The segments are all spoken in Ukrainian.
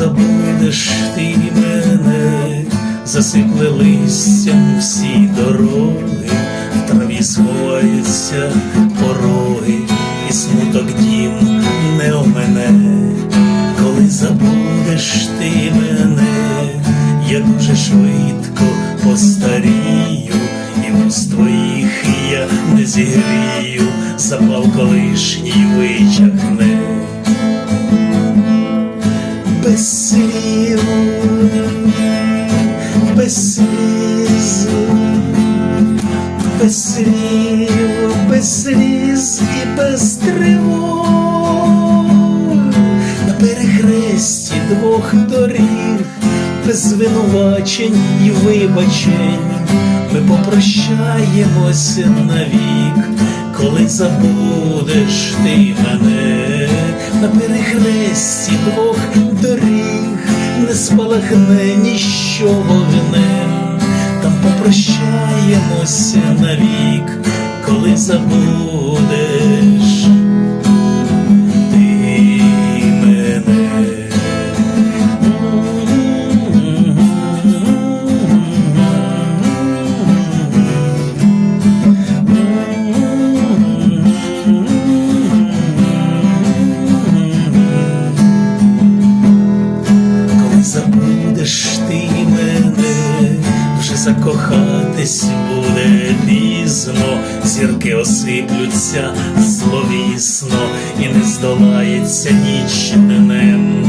Забудеш ти мене, засипли листям всі дороги, в траві сховається швидко постарію, і вуст твоїх я не зігрію, запал колишній вичахне без слів, без сліз, без слів, звинувачень і вибачень, ми попрощаємося навік, коли забудеш ти мене. На перехресті двох доріг, не спалахне ніщо вогнем, там попрощаємося навік, коли забудеш закохатись буде пізно, зірки осиплються зловісно, і не здолається ніч днем,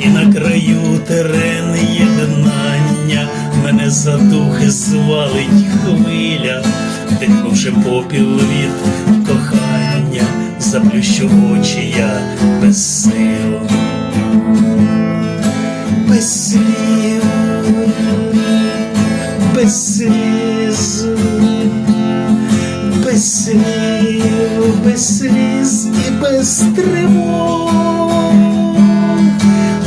і на краю терен єднання мене за духи звалить хвиля, вдихнувши попіл від кохання, заплющу очі я без сил. Без слів, без без слів, без сліз і без тривог.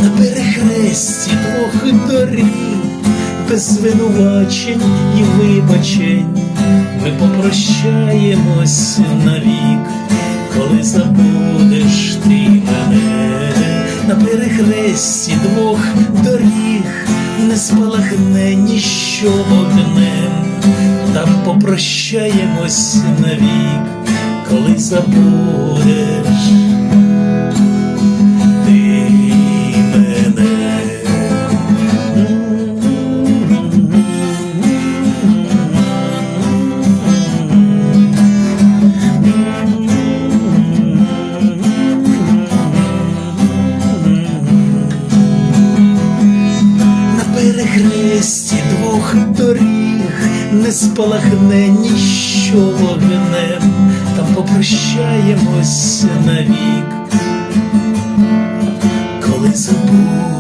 На перехресті двох доріг, без звинувачень і вибачень, ми попрощаємось навік, коли забудеш ти мене. На перехресті двох доріг, не спалахне ніщо вогнем, там попрощаємось навік, коли забудеш двох доріг не спалахне ніщо вогнем, там попрощаємося навік, коли забудеш